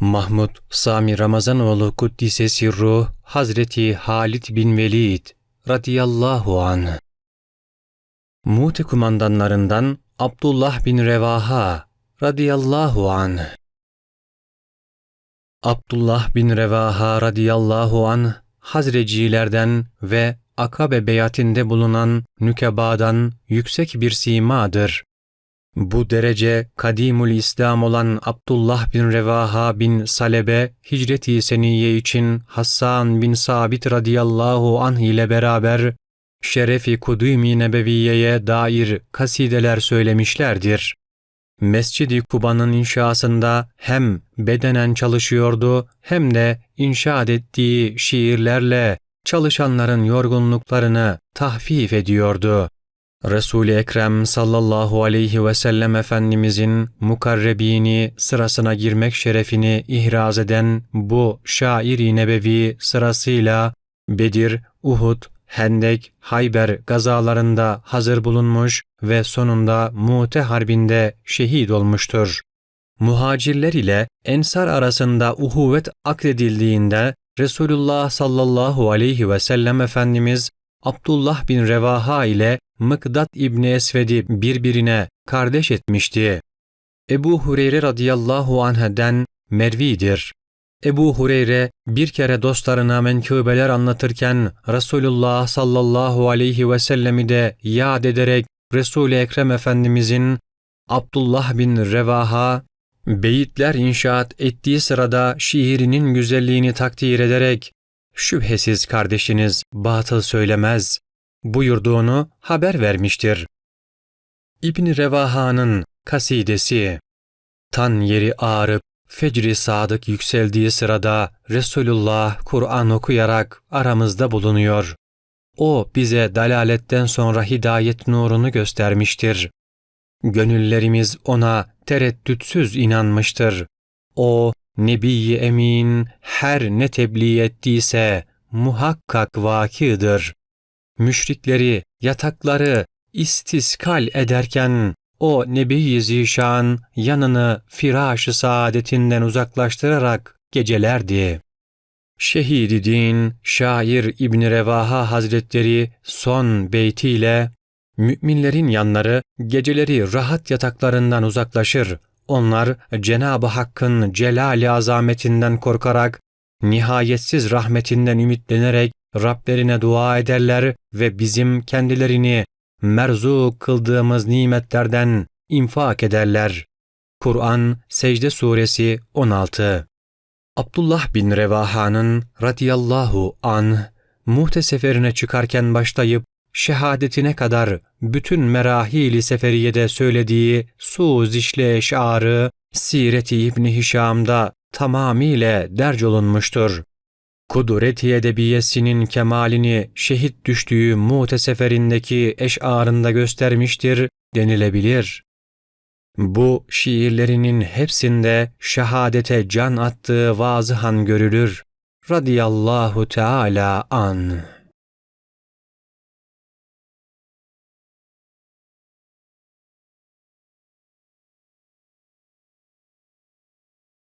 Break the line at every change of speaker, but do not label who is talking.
Mahmud Sami Ramazanoğlu Kuddise Sirruh Hazreti Halid bin Velid radıyallahu anh Mute kumandanlarından Abdullah bin Revaha radıyallahu anh Abdullah bin Revaha radıyallahu anh Hazrecilerden ve Akabe beyatinde bulunan nükebadan yüksek bir simadır. Bu derece kadimul İslam olan Abdullah bin Revaha bin Salebe hicret-i seniye için Hassan bin Sabit radıyallahu anh ile beraber şerefi kudümi nebeviyeye dair kasideler söylemişlerdir. Mescid-i Kuba'nın inşasında hem bedenen çalışıyordu hem de inşaat ettiği şiirlerle çalışanların yorgunluklarını tahfif ediyordu. Resul-i Ekrem sallallahu aleyhi ve sellem Efendimizin mukarrebini sırasına girmek şerefini ihraz eden bu şair-i nebevi sırasıyla Bedir, Uhud, Hendek, Hayber gazalarında hazır bulunmuş ve sonunda Mu'te Harbi'nde şehit olmuştur. Muhacirler ile Ensar arasında uhuvvet akledildiğinde Resulullah sallallahu aleyhi ve sellem Efendimiz Abdullah bin Revaha ile Mıkdat İbni Esved'i birbirine kardeş etmişti. Ebu Hureyre radıyallahu anh'den Mervi'dir. Ebu Hureyre bir kere dostlarına menkıbeler anlatırken Resulullah sallallahu aleyhi ve sellemi de yad ederek Resul-i Ekrem Efendimizin Abdullah bin Revaha beyitler inşaat ettiği sırada şiirinin güzelliğini takdir ederek şüphesiz kardeşiniz batıl söylemez buyurduğunu haber vermiştir. İbn Revaha'nın kasidesi Tan yeri ağrıp fecri sadık yükseldiği sırada Resulullah Kur'an okuyarak aramızda bulunuyor. O bize dalaletten sonra hidayet nurunu göstermiştir. Gönüllerimiz ona tereddütsüz inanmıştır. O, Nebi-i Emin her ne tebliğ ettiyse muhakkak vakıdır. Müşrikleri, yatakları istiskal ederken o Nebi-i Zişan yanını firaş-ı saadetinden uzaklaştırarak gecelerdi. Şehidi din, şair İbn Revaha Hazretleri son beytiyle Müminlerin yanları geceleri rahat yataklarından uzaklaşır. Onlar Cenab-ı Hakk'ın celali azametinden korkarak, nihayetsiz rahmetinden ümitlenerek Rablerine dua ederler ve bizim kendilerini merzuk kıldığımız nimetlerden infak ederler. Kur'an Secde Suresi 16 Abdullah bin Revaha'nın radiyallahu an Muhte seferine çıkarken başlayıp şehadetine kadar bütün merahili seferiyede söylediği Suzişli eşarı Siret-i İbni Hişam'da tamamiyle derc olunmuştur. Kudreti edebiyesinin kemalini şehit düştüğü Mu'te seferindeki eşarında göstermiştir denilebilir. Bu şiirlerinin hepsinde şehadete can attığı vazıhan görülür. Radiyallahu Teala an.